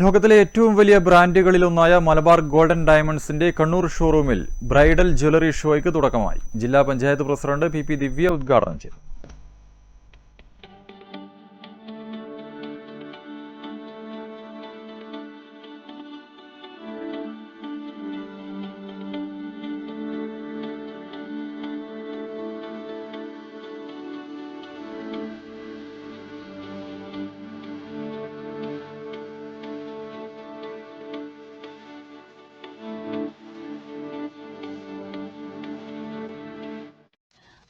ലോകത്തിലെ ഏറ്റവും വലിയ ബ്രാൻഡുകളിലൊന്നായ മലബാർ ഗോൾഡൻ ഡയമണ്ട്സിന്റെ കണ്ണൂർ ഷോറൂമിൽ ബ്രൈഡൽ ജ്വല്ലറി ഷോയ്ക്ക് തുടക്കമായി. ജില്ലാ panchayat president P P Divya ഉദ്ഘാടനം ചെയ്തു.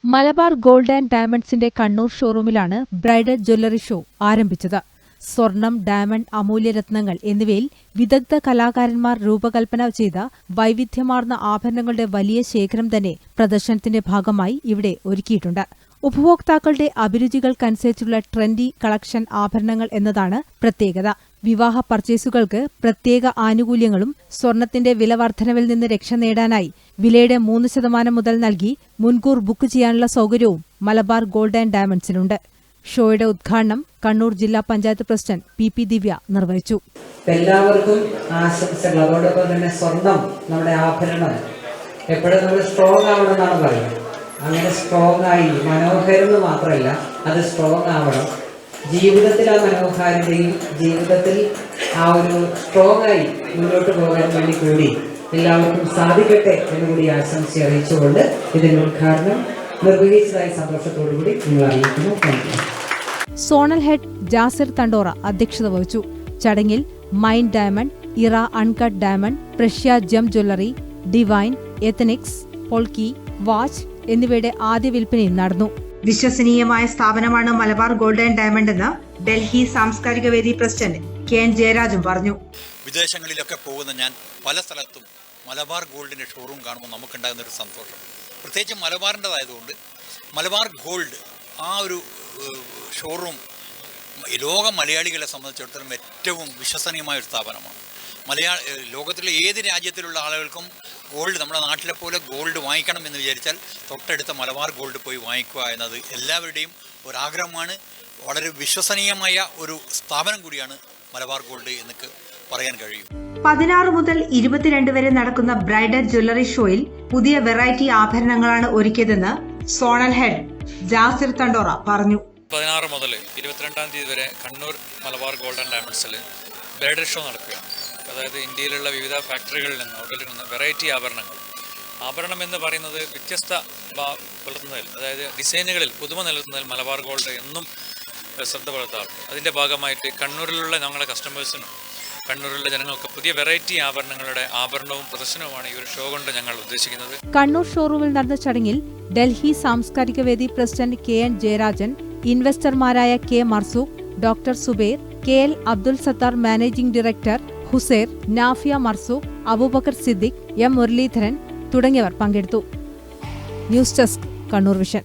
മലബാർ ഗോൾഡ് ആൻഡ് ഡയമണ്ട്സിന്റെ കണ്ണൂർ ഷോറൂമിലാണ് ബ്രൈഡൽ ജ്വല്ലറി ഷോ ആരംഭിച്ചത്. സ്വർണം ഡയമണ്ട് അമൂല്യരത്നങ്ങൾ എന്നിവയിൽ വിദഗ്ധ കലാകാരന്മാർ രൂപകൽപ്പന ചെയ്ത വൈവിധ്യമാർന്ന ആഭരണങ്ങളുടെ വലിയ ശേഖരം തന്നെ പ്രദർശനത്തിന്റെ ഭാഗമായി ഇവിടെ ഒരുക്കിയിട്ടുണ്ട്. ഉപഭോക്താക്കളുടെ അഭിരുചികൾക്കനുസരിച്ചുള്ള ട്രെൻഡി കളക്ഷൻ ആഭരണങ്ങൾ എന്നതാണ് പ്രത്യേകത. വിവാഹ പർച്ചേസുകൾക്ക് പ്രത്യേക ആനുകൂല്യങ്ങളും സ്വർണത്തിന്റെ വില വർധനവിൽ നിന്ന് രക്ഷ നേടാനായി വിലയുടെ മൂന്ന് ശതമാനം മുതൽ നൽകി മുൻകൂർ ബുക്ക് ചെയ്യാനുള്ള സൗകര്യവും മലബാർ ഗോൾഡ് ആൻഡ് ഡയമണ്ട്സിനുണ്ട്. ഷോയുടെ ഉദ്ഘാടനം കണ്ണൂർ ജില്ലാ panchayat president P P Divya നിർവഹിച്ചു. എല്ലാവർക്കും ആശംസകൾ. അതോടൊപ്പം തന്നെ സ്വർണം നമ്മുടെ ആഭരണം എപ്പോഴും നമ്മൾ സ്ട്രോങ് ആവണമെന്നാണ് പറയുന്നത്. അങ്ങനെ സ്ട്രോങ് ആയി മനോഹരം മാത്രമല്ല അത് സ്ട്രോങ് ആവണം. ജീവിതത്തിൽ ആ മനോഹാരിതയും ജീവിതത്തിൽ ആ ഒരു സ്ട്രോങ് ആയി മുന്നോട്ട് പോകാൻ വേണ്ടി കൂടി എല്ലാവർക്കും സാധിക്കട്ടെ എന്ന് കൂടി ആശംസ അറിയിച്ചുകൊണ്ട് ഇതിന്റെ ഉദ്ഘാടനം നിർവഹിച്ചതായി സന്തോഷത്തോടു കൂടി നിങ്ങൾ അറിയിക്കുന്നു. Thank you zonal head Jasir Thandora അധ്യക്ഷത വഹിച്ചു. ചടങ്ങിൽ mine diamond era uncut diamond Precia gem jewellery divine Ethnix polki watch എന്നിവയുടെ ആദ്യ വിൽപ്പനയും നടന്നു. വിശ്വസനീയമായ സ്ഥാപനമാണ് മലബാർ ഗോൾഡ് ആൻഡ് ഡയമണ്ട് എന്ന് ഡൽഹി സാംസ്കാരിക വേദി പ്രസിഡന്റ് കെ എൻ ജയരാജും പറഞ്ഞു. വിദേശങ്ങളിലൊക്കെ പോകുന്ന ഞാൻ പല സ്ഥലത്തും മലബാർ ഗോൾഡിന്റെ ഷോറൂം കാണുമ്പോൾ നമുക്കുണ്ടാകുന്ന ഒരു സന്തോഷം. പ്രത്യേകിച്ച് മലബാറിന്റെതായതുകൊണ്ട് മലബാർ ഗോൾഡ് ആ ഒരു ഷോറൂം ലോക മലയാളികളെ സംബന്ധിച്ചിടത്തോളം ഏറ്റവും വിശ്വസനീയമായ ഒരു സ്ഥാപനമാണ് മലയാള ലോകത്തിലെ ഏത് രാജ്യത്തിലുള്ള ആളുകൾക്കും ഗോൾഡ് നമ്മുടെ നാട്ടിലെ പോലെ ഗോൾഡ് വാങ്ങിക്കണം എന്ന് വിചാരിച്ചാൽ തൊട്ടടുത്ത മലബാർ ഗോൾഡ് പോയി വാങ്ങിക്കുക എന്നത് എല്ലാവരുടെയും ഒരാഗ്രഹമാണ്. വളരെ വിശ്വസനീയമായ ഒരു സ്ഥാപനം കൂടിയാണ് മലബാർ ഗോൾഡ് എന്നൊക്കെ പറയാൻ കഴിയും. പതിനാറ് മുതൽ ഇരുപത്തിരണ്ട് വരെ നടക്കുന്ന ബ്രൈഡൽ ജ്വല്ലറി ഷോയിൽ പുതിയ വെറൈറ്റി ആഭരണങ്ങളാണ് ഒരുക്കിയതെന്ന് സോണൽ ഹെഡ് ജാസിർ തണ്ടോറ പറഞ്ഞു. പതിനാറ് മുതൽ ഇരുപത്തിരണ്ടാം തീയതി വരെ കണ്ണൂർ മലബാർ ഗോൾഡൻ ഡയമണ്ട്സിൽ ബ്രൈഡൽ ഷോ നടക്കുകയാണ്. അതായത് ഇന്ത്യയിലുള്ള വിവിധ ഫാക്ടറികളിൽ നിന്ന് ഹോട്ടലിൽ നിന്ന് വെറൈറ്റി ആഭരണങ്ങൾ. ആഭരണം എന്ന് പറയുന്നത് വ്യത്യസ്ത പുലർത്തുന്നതിൽ അതായത് ഡിസൈനുകളിൽ പുതുമ നിലനിർത്തുന്നതിൽ മലബാർ ഗോൾഡ് എന്നും ശ്രദ്ധ പുലർത്താറുണ്ട്. അതിന്റെ ഭാഗമായിട്ട് കണ്ണൂരിലുള്ള ഞങ്ങളുടെ കസ്റ്റമേഴ്സിനും കണ്ണൂരിലെ ജനങ്ങൾക്ക് പുതിയ വെറൈറ്റി ആഭരണങ്ങളുടെ ആഭരണവും പ്രദർശനവുമാണ് ഈ ഒരു ഷോ കൊണ്ട് ഞങ്ങൾ ഉദ്ദേശിക്കുന്നത്. കണ്ണൂർ ഷോറൂമിൽ നടന്ന ചടങ്ങിൽ ഡൽഹി സാംസ്കാരിക വേദി president K N Jayarajan ഇൻവെസ്റ്റർമാരായ K Marzooq doctor Zuber K L Abdul Sathar managing director Husair Nafia Marzooq Abubacker Siddique M Muraleedharan തുടങ്ങിയവർ പങ്കെടുത്തു. News desk Kannur vision.